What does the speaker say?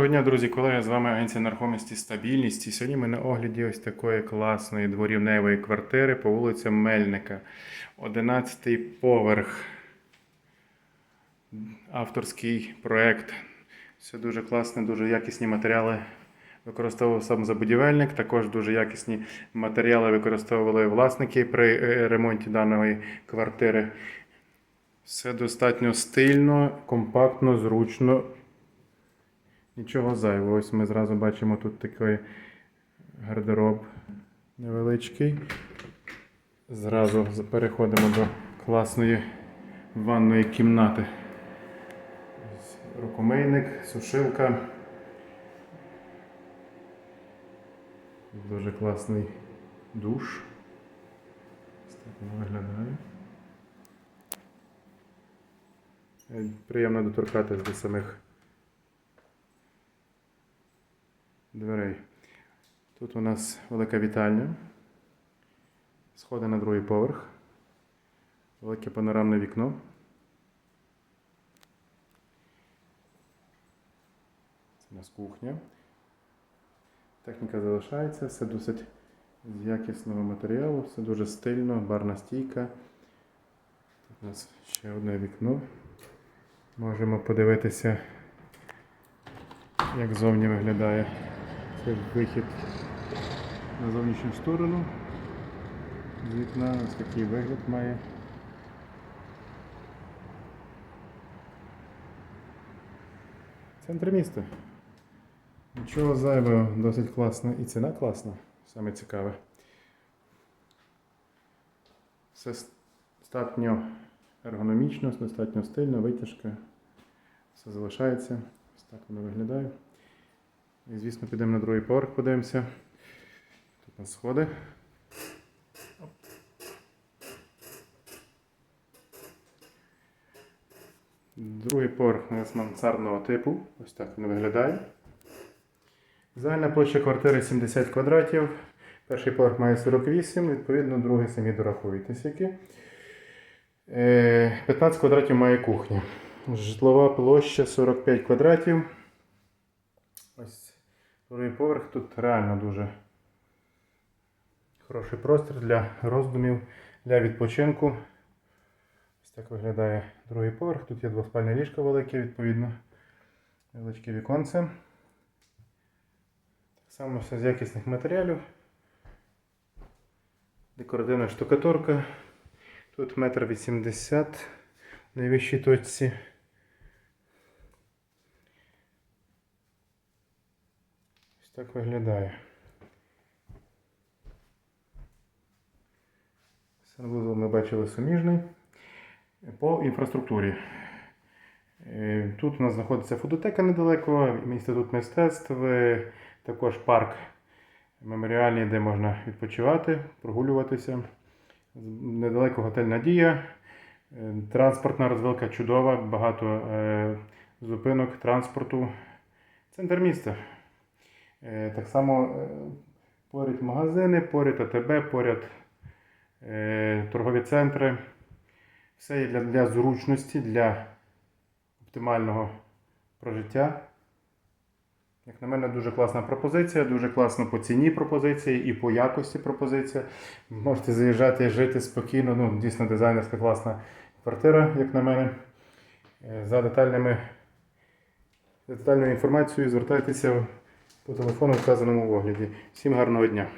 Доброго дня, друзі, колеги, з вами Агенція нерухомості стабільність. І сьогодні ми на огляді ось такої класної дворівневої квартири по вулиці Мельника. 11 поверх. Авторський проект. Все дуже класно, дуже якісні матеріали використовував сам забудівельник. Також дуже якісні матеріали використовували власники при е, ремонті даної квартири. Все достатньо стильно, компактно, зручно. Нічого зайвого. Ось ми зразу бачимо тут такий гардероб невеличкий. Зразу переходимо до класної ванної кімнати. Ось Рукомийник, сушилка. Дуже класний душ. Ось так виглядає. Е, Приємно доторкатись до самих дверей. Тут у нас велика вітальня. Сходи на другий поверх. Велике панорамне вікно. Це у нас кухня. Техніка залишається, все досить з якісного матеріалу, все дуже стильно, барна стійка. Тут у нас ще одне вікно. Можемо подивитися, як зовні виглядає це вихід на зовнішню сторону. З вікна ось такий вигляд має. Центр міста. Нічого зайвого, досить класно. І ціна класна, саме цікаве. Все достатньо ергономічно, достатньо стильно, витяжка. Все залишається. Ось так воно виглядає. І, звісно, підемо на другий поверх, подивимося. Тут у нас сходи. Другий поверх у нас мансардного типу. Ось так він виглядає. Загальна площа квартири 70 квадратів. Перший поверх має 48, відповідно, другий самі дорахуєте скільки. Е, 15 квадратів має кухня. Житлова площа 45 квадратів. Ось другий поверх. Тут реально дуже хороший простір для роздумів, для відпочинку. Ось так виглядає другий поверх. Тут є двоспальне ліжко велике, відповідно. Невеличке віконце. Так само все з якісних матеріалів. Декоративна штукатурка. Тут метр вісімдесят в найвищій точці. Так виглядає. Санвузол ми бачили суміжний. По інфраструктурі. Е, Тут у нас знаходиться фототека недалеко, інститут мистецтв, е, також парк меморіальний, де можна відпочивати, прогулюватися. Недалеко готель Надія. Е, Транспортна розвилка чудова, багато зупинок транспорту. Центр міста. Е, Так само е, поряд магазини, поряд АТБ, поряд е, торгові центри. Все є для, для зручності, для оптимального прожиття. Як на мене, дуже класна пропозиція, дуже класна по ціні пропозиція і по якості пропозиція. Можете заїжджати і жити спокійно. Ну, дійсно дизайнерська класна квартира, як на мене. За детальними детальною інформацією звертайтеся по телефону, вказаному в огляді. Всім гарного дня!